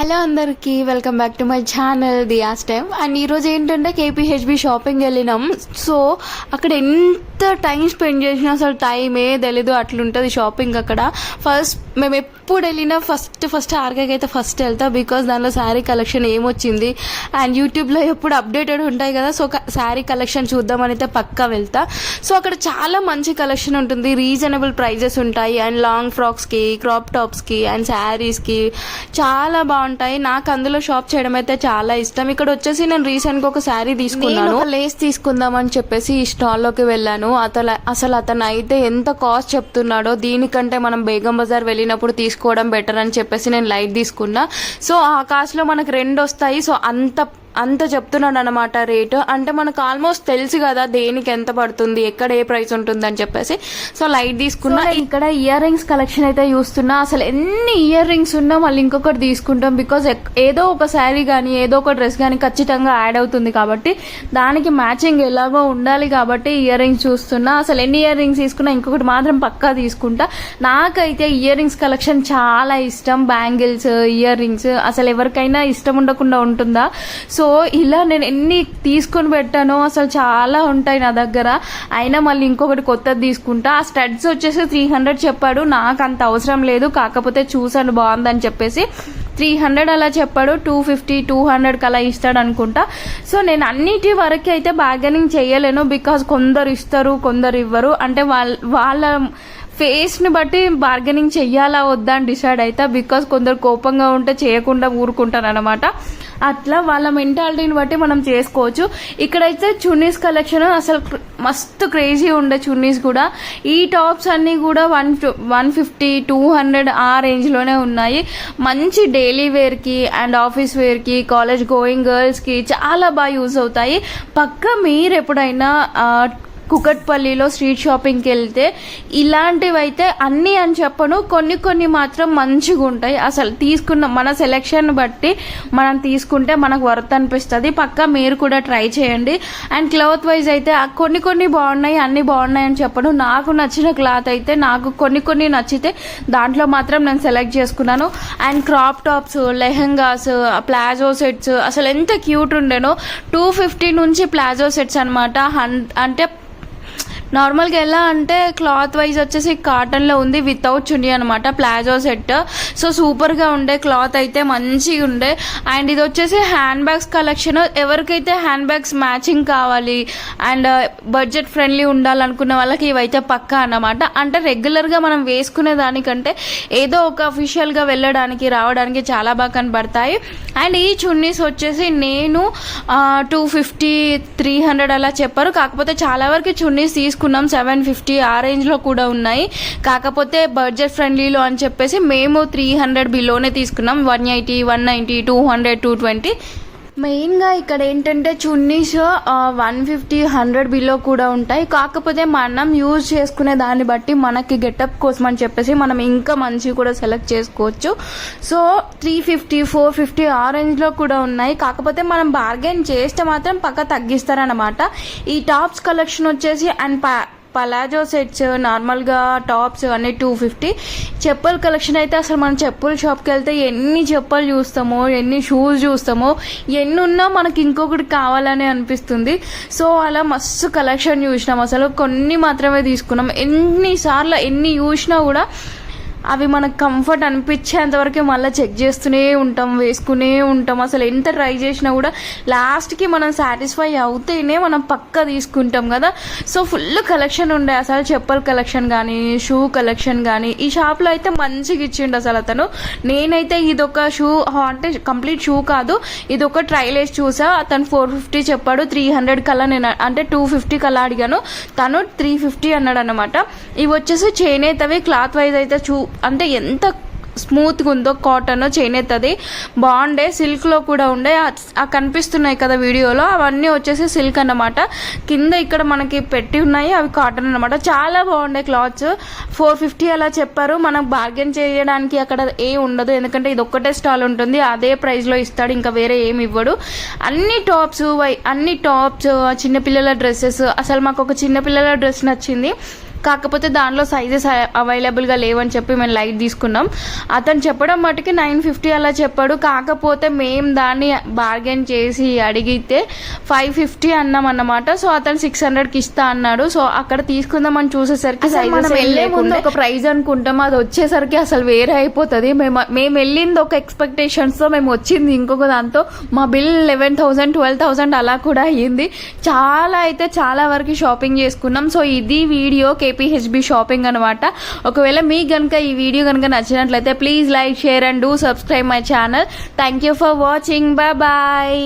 Hello అందరికీ welcome back to my channel Diya's time. And ఈరోజు ఏంటంటే కేపీహెచ్బి షాపింగ్ వెళ్ళినాం. సో అక్కడ ఎంత టైం స్పెండ్ చేసినా అసలు టైమే తెలీదు అట్లుంటుంది షాపింగ్ అక్కడ. ఫస్ట్ మేము ఎప్పుడు వెళ్ళినా ఫస్ట్ ఫస్ట్ ఆర్గాకి అయితే ఫస్ట్ వెళ్తా బికాస్ దానిలో శారీ కలెక్షన్ ఏమొచ్చింది? అండ్ యూట్యూబ్లో ఎప్పుడు అప్డేటెడ్ ఉంటాయి కదా సో శారీ కలెక్షన్ చూద్దామని అయితే పక్కా వెళ్తా. సో అక్కడ చాలా మంచి కలెక్షన్ ఉంటుంది. రీజనబుల్ ప్రైజెస్ ఉంటాయి. అండ్ లాంగ్ ఫ్రాక్స్కి క్రాప్ టాప్స్కి అండ్ శారీస్కి చాలా బాగుంటాయి. నాకు అందులో షాప్ చేయడం అయితే చాలా ఇష్టం. ఇక్కడ వచ్చేసి నేను రీసెంట్గా ఒక శారీ తీసుకున్నాను. లేస్ తీసుకుందాం అని చెప్పేసి ఈ స్టాల్లోకి వెళ్ళాను. అతను అసలు అతను అయితే ఎంత కాస్ట్ చెప్తున్నాడో దీనికంటే మనం బేగం బజార్ వెళ్ళినప్పుడు తీసుకోవడం బెటర్ అని చెప్పేసి నేను లైట్ తీసుకున్నా. సో ఆ మనకు రెండు వస్తాయి. సో అంత అంత చెప్తున్నాడు అనమాట రేటు. అంటే మనకు ఆల్మోస్ట్ తెలుసు కదా దేనికి ఎంత పడుతుంది ఎక్కడ ఏ ప్రైస్ ఉంటుంది అని చెప్పేసి. సో లైట్ తీసుకున్నా ఇక్కడ ఇయర్ రింగ్స్ కలెక్షన్ అయితే చూస్తున్నా. అసలు ఎన్ని ఇయర్ రింగ్స్ ఉన్నా మళ్ళీ ఇంకొకటి తీసుకుంటాం బికాస్ ఏదో ఒక శారీ కానీ ఏదో ఒక డ్రెస్ కానీ ఖచ్చితంగా యాడ్ అవుతుంది కాబట్టి దానికి మ్యాచింగ్ ఎలాగో ఉండాలి కాబట్టి ఇయర్ రింగ్స్ చూస్తున్నా. అసలు ఎన్ని ఇయర్ రింగ్స్ తీసుకున్నా ఇంకొకటి మాత్రం పక్కా తీసుకుంటా. నాకైతే ఇయర్ రింగ్స్ కలెక్షన్ చాలా ఇష్టం. బ్యాంగిల్స్ ఇయర్ రింగ్స్ అసలు ఎవరికైనా ఇష్టం ఉండకుండా ఉంటుందా? సో సో ఇలా నేను ఎన్ని తీసుకొని పెట్టానో అసలు చాలా ఉంటాయి నా దగ్గర. అయినా మళ్ళీ ఇంకొకటి కొత్తది తీసుకుంటా. ఆ స్టడ్స్ వచ్చేసి త్రీ హండ్రెడ్ చెప్పాడు. నాకు అంత అవసరం లేదు. కాకపోతే చూసాను బాగుందని చెప్పేసి త్రీ హండ్రెడ్ అలా చెప్పాడు. టూ ఫిఫ్టీ టూ హండ్రెడ్కి అలా ఇస్తాడు అనుకుంటా సో నేను అన్నిటి వరకు అయితే బార్గెనింగ్ చేయలేను. బికాజ్ కొందరు ఇస్తారు కొందరు ఇవ్వరు. అంటే వాళ్ళ వాళ్ళ ఫేస్ని బట్టి బార్గెనింగ్ చెయ్యాలా వద్దా అని డిసైడ్ అవుతా బికాస్ కొందరు కోపంగా ఉంటే చేయకుండా ఊరుకుంటారు అనమాట అట్లా వాళ్ళ మెంటాలిటీని బట్టి మనం చేసుకోవచ్చు. ఇక్కడైతే చున్నీస్ కలెక్షన్ అసలు మస్తు క్రేజీ ఉండే చున్నీస్ కూడా. ఈ టాప్స్ అన్నీ కూడా one one fifty two hundred ఆ రేంజ్లోనే ఉన్నాయి. మంచి డైలీ వేర్కి అండ్ ఆఫీస్ వేర్కి కాలేజ్ గోయింగ్ గర్ల్స్కి చాలా బాగా యూజ్ అవుతాయి. పక్క మీరు ఎప్పుడైనా కుకట్పల్లిలో స్ట్రీట్ షాపింగ్కి వెళ్తే ఇలాంటివి అయితే అన్నీ అని చెప్పను. కొన్ని కొన్ని మాత్రం మంచిగా ఉంటాయి అసలు తీసుకున్న మన సెలెక్షన్ బట్టి మనం తీసుకుంటే మనకు వర్త్ అనిపిస్తుంది. పక్కా మీరు కూడా ట్రై చేయండి. అండ్ క్లాత్ వైజ్ అయితే కొన్ని కొన్ని బాగున్నాయి అన్నీ బాగున్నాయి అని చెప్పను. నాకు నచ్చిన క్లాత్ అయితే నాకు కొన్ని కొన్ని నచ్చితే దాంట్లో మాత్రం నేను సెలెక్ట్ చేసుకున్నాను. And crop tops lehengas palazzo sets అసలు ఎంత క్యూట్ ఉండేనో. టూ ఫిఫ్టీ నుంచి ప్లాజో సెట్స్ అనమాట హన్ అంటే నార్మల్గా ఎలా అంటే క్లాత్ వైజ్ వచ్చేసి కాటన్లో ఉంది వితౌట్ చున్నీ అనమాట ప్లాజో సెట్. సో సూపర్గా ఉండే క్లాత్ అయితే మంచిగా ఉండే. అండ్ ఇది వచ్చేసి హ్యాండ్ బ్యాగ్స్ కలెక్షన్. ఎవరికైతే హ్యాండ్ బ్యాగ్స్ మ్యాచింగ్ కావాలి అండ్ uh, బడ్జెట్ ఫ్రెండ్లీ ఉండాలనుకున్న వాళ్ళకి ఇవైతే పక్కా అన్నమాట. అంటే రెగ్యులర్గా మనం వేసుకునే దానికంటే ఏదో ఒక అఫీషియల్గా వెళ్ళడానికి రావడానికి చాలా బాగా కనబడతాయి. అండ్ ఈ చున్నీస్ వచ్చేసి నేను టూ ఫిఫ్టీ త్రీ హండ్రెడ్ అలా చెప్పారు. కాకపోతే చాలా వరకు చున్నీస్ తీసుకున్నాం. సెవెన్ ఫిఫ్టీ ఆ రేంజ్లో కూడా ఉన్నాయి. కాకపోతే బడ్జెట్ ఫ్రెండ్లీలో అని చెప్పేసి మేము త్రీ హండ్రెడ్ బిలోనే తీసుకున్నాం. One eighty one ninety two hundred two twenty మెయిన్గా ఇక్కడ ఏంటంటే chunnis one fifty hundred below కూడా ఉంటాయి. కాకపోతే మనం యూజ్ చేసుకునే దాన్ని బట్టి మనకి గెటప్ కోసం అని చెప్పేసి మనం ఇంకా మంచివి కూడా సెలెక్ట్ చేసుకోవచ్చు. So three fifty four fifty ఆ రేంజ్లో కూడా ఉన్నాయి. కాకపోతే మనం బార్గెన్ చేస్తే మాత్రం పక్క తగ్గిస్తారనమాట ఈ టాప్స్ కలెక్షన్ వచ్చేసి అండ్ పలాజో సెట్స్ నార్మల్గా టాప్స్ అన్నీ టూ ఫిఫ్టీ చెప్పుల కలెక్షన్ అయితే అసలు మనం చెప్పుల షాప్కి వెళ్తే ఎన్ని చెప్పులు చూస్తామో ఎన్ని షూస్ చూస్తామో ఎన్ని ఉన్నా మనకి ఇంకొకటి కావాలని అనిపిస్తుంది. సో అలా మస్తు కలెక్షన్ చూసినాం. అసలు కొన్ని మాత్రమే తీసుకున్నాం. ఎన్నిసార్లు ఎన్ని చూసినా కూడా అవి మనకు కంఫర్ట్ అనిపించేంతవరకు మళ్ళీ చెక్ చేస్తూనే ఉంటాం వేసుకునే ఉంటాం. అసలు ఎంత ట్రై చేసినా కూడా లాస్ట్కి మనం సాటిస్ఫై అవుతేనే మనం పక్క తీసుకుంటాం కదా. సో ఫుల్ కలెక్షన్ ఉండే అసలు చెప్పల్ కలెక్షన్ కానీ షూ కలెక్షన్ కానీ ఈ షాప్లో అయితే మంచిగా ఇచ్చిండు అసలు అతను. నేనైతే ఇదొక షూ అంటే కంప్లీట్ షూ కాదు ఇది ఒక ట్రైల్ వేసి చూసా. అతను ఫోర్ ఫిఫ్టీ చెప్పాడు త్రీ హండ్రెడ్ కల్లా నేను అంటే టూ ఫిఫ్టీ కల్లా అడిగాను. తను త్రీ ఫిఫ్టీ అన్నాడు అనమాట ఇవి వచ్చేసి చేనేతవి క్లాత్ వైజ్ అయితే చూ అంటే ఎంత స్మూత్గా ఉందో కాటన్ చేనేతది బాగుండే సిల్క్లో కూడా ఉండే. ఆ- కనిపిస్తున్నాయి కదా వీడియోలో. అవన్నీ వచ్చేసి సిల్క్ అన్నమాట. కింద ఇక్కడ మనకి పెట్టి ఉన్నాయి. అవి కాటన్ అన్నమాట. చాలా బాగుండే క్లాత్స్ ఫోర్ ఫిఫ్టీ అలా చెప్పారు. మనం బార్గెన్ చేయడానికి అక్కడ ఏ ఉండదు. ఎందుకంటే ఇది ఒక్కటే స్టాల్ ఉంటుంది. అదే ప్రైస్లో ఇస్తాడు. ఇంకా వేరే ఏమి ఇవ్వడు. అన్ని టాప్స్ అన్ని టాప్స్ చిన్నపిల్లల డ్రెస్సెస్ అసలు మాకు ఒక చిన్నపిల్లల డ్రెస్ నచ్చింది. కాకపోతే దానిలో సైజెస్ అవైలబుల్గా లేవని చెప్పి మేము లైట్ తీసుకున్నాం. అతను చెప్పడం మటుకి నైన్ ఫిఫ్టీ అలా చెప్పాడు. కాకపోతే మేము దాన్ని బార్గెన్ చేసి అడిగితే ఫైవ్ ఫిఫ్టీ అన్నాం అన్నమాట. సో అతను సిక్స్ హండ్రెడ్కి ఇస్తా అన్నాడు. సో అక్కడ తీసుకుందామని చూసేసరికి వెళ్ళే ముందు ఒక ప్రైజ్ అనుకుంటాం. అది వచ్చేసరికి అసలు వేరే అయిపోతుంది. మేము మేము వెళ్ళింది ఒక ఎక్స్పెక్టేషన్స్తో మేము వచ్చింది. ఇంకొక దాంతో మా bill eleven thousand twelve thousand అలా కూడా అయ్యింది. చాలా అయితే చాలా వరకు షాపింగ్ చేసుకున్నాం. సో ఇది వీడియో కేపీహెచ్బి షాపింగ్ అనమాట ఒకవేళ మీకు కనుక ఈ వీడియో కనుక నచ్చినట్లయితే please like share and do subscribe my channel thank you for watching bye bye